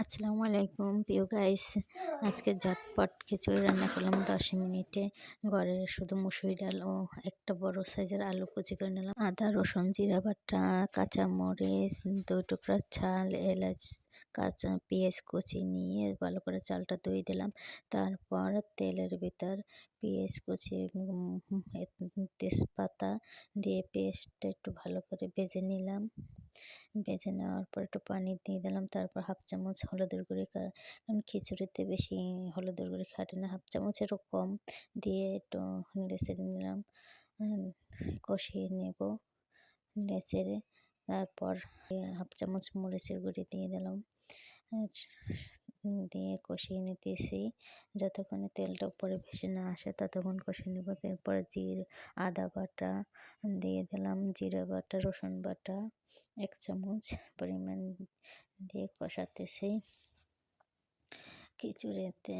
আসসালামু আলাইকুম। প্রিয় গাইস, আজকে ঝটপট খিচুড়ি রান্না করলাম দশ মিনিটে। ঘরে শুধু মুসুরি ডাল ও একটা বড় সাইজের আলু কুচি করে নিলাম। আদা, রসুন, জিরা বাটা, কাঁচামরিচ দুই টুকরা ছাল, এলাচ, কাঁচা পেঁয়াজ কুচি নিয়ে ভালো করে চালটা ধুয়ে দিলাম। তারপর তেলের ভিতর পেঁয়াজ কুচি তেজপাতা দিয়ে পেস্টটা একটু ভালো করে ভেজে নিলাম। ভেজে নেওয়ার পর একটু পানি দিয়ে দিলাম। তারপর হাফ চামচ হলুদের গুঁড়ি কারণ খিচুড়িতে বেশি হলুদের গুঁড়ি খাটে না, হাফ চামচেরও কম। দিয়ে একটু নেড়ে নিলাম। কষিয়ে নেব। নেড়ে তারপর হাফ চামচ মরিচের গুঁড়ি দিয়ে দিলাম। দিয়ে কষিয়ে নিতেছি। যতক্ষণে তেলটা উপরে ভেসে না আসে ততক্ষণ কষিয়ে নেব। তারপর জির, আদা বাটা দিয়ে দিলাম। জিরা বাটা, রসুন বাটা এক চামচ পরিমাণ দিয়ে কষাতেছি। খিচুড়িতে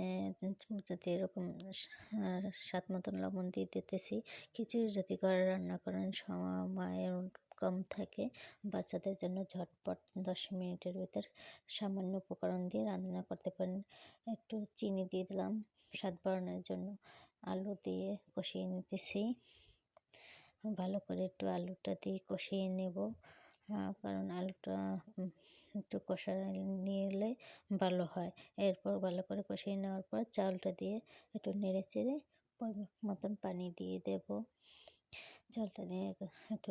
যাতে এরকম স্বাদ মতন লবণ দিয়ে দিতেছি। খিচুড়ি যদি করে রান্না করেন সময় কম থাকে। বাচ্চাদের জন্য ঝটপট দশ মিনিটের ভিতর সামান্য উপকরণ দিয়ে রান্না করতে পারেন। একটু চিনি দিয়ে দিলাম স্বাদ বাড়ানোর জন্য। আলু দিয়ে কষিয়ে নিতেছি। ভালো করে একটু আলুটা দিয়ে কষিয়ে নেব। কারণ আলুটা একটু কষা নিলে ভালো হয়। এরপর ভালো করে কষিয়ে নেওয়ার পর চালটা দিয়ে একটু নেড়ে চেড়ে মতন পানি দিয়ে দেব। চালটা দিয়ে একটু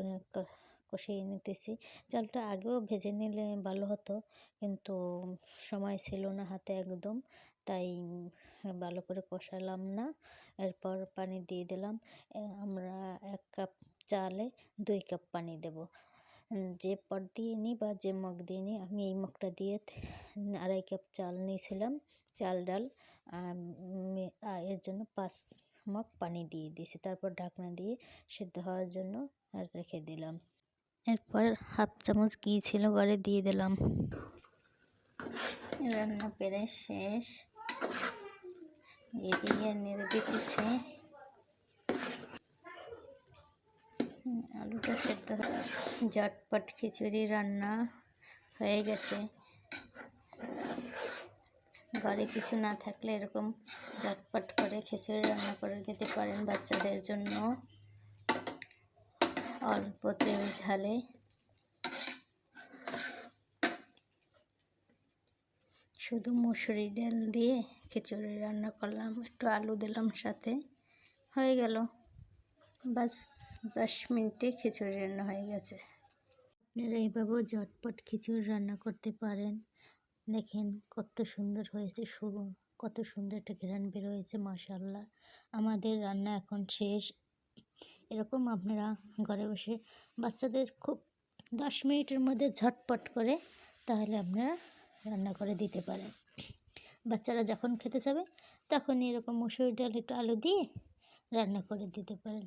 কষিয়ে নিতেছি। চালটা আগেও ভেজে নিলে ভালো হতো, কিন্তু সময় ছিল না হাতে একদম, তাই ভালো করে কষালাম না। এরপর পানি দিয়ে দিলাম। আমরা এক কাপ চালে দুই কাপ পানি দেব। যে পট দিয়ে নিই বা যে মগ দিয়ে নিই আমি এই মগটা দিয়ে আড়াই কাপ চাল নিয়েছিলাম, চাল, ডাল এর জন্য পাঁচ মগ পানি দিয়ে দিয়েছি। তারপর ঢাকনা দিয়ে সেদ্ধ হওয়ার জন্য রেখে দিলাম। এরপর হাফ চামচ ঘি ছিল, ঘরে দিয়ে দিলাম। রান্না পেরে শেষ। এদিকে নেড়ে দিতেছি। আলুটা সেদ্ধ ঝটপট খিচুড়ি রান্না হয়ে গেছে। ঘরে কিছু না থাকলে এরকম ঝটপট করে খিচুড়ি রান্না করে দিতে পারেন বাচ্চাদের জন্য। অল্প তেল ঝালে। শুধু মুসুরি ডাল দিয়ে খিচুড়ি রান্না করলাম, একটু আলু দিলাম সাথে। হয়ে গেল। বাস, দশ মিনিটে খিচুড়ি রান্না হয়ে গেছে। আপনারা এইভাবেও ঝটপট খিচুড়ি রান্না করতে পারেন। দেখেন কত সুন্দর হয়েছে শুরু কত সুন্দর একটা ঘেরান বেরোয়েছে মাসাল্লাহ আমাদের রান্না এখন শেষ। এরকম আপনারা ঘরে বসে বাচ্চাদের খুব দশ মিনিটের মধ্যে ঝটপট করে তাহলে আপনারা রান্না করে দিতে পারেন। বাচ্চারা যখন খেতে যাবে তখন এরকম মুসুরি ডাল, একটু আলু দিয়ে রান্না করে দিতে পারেন।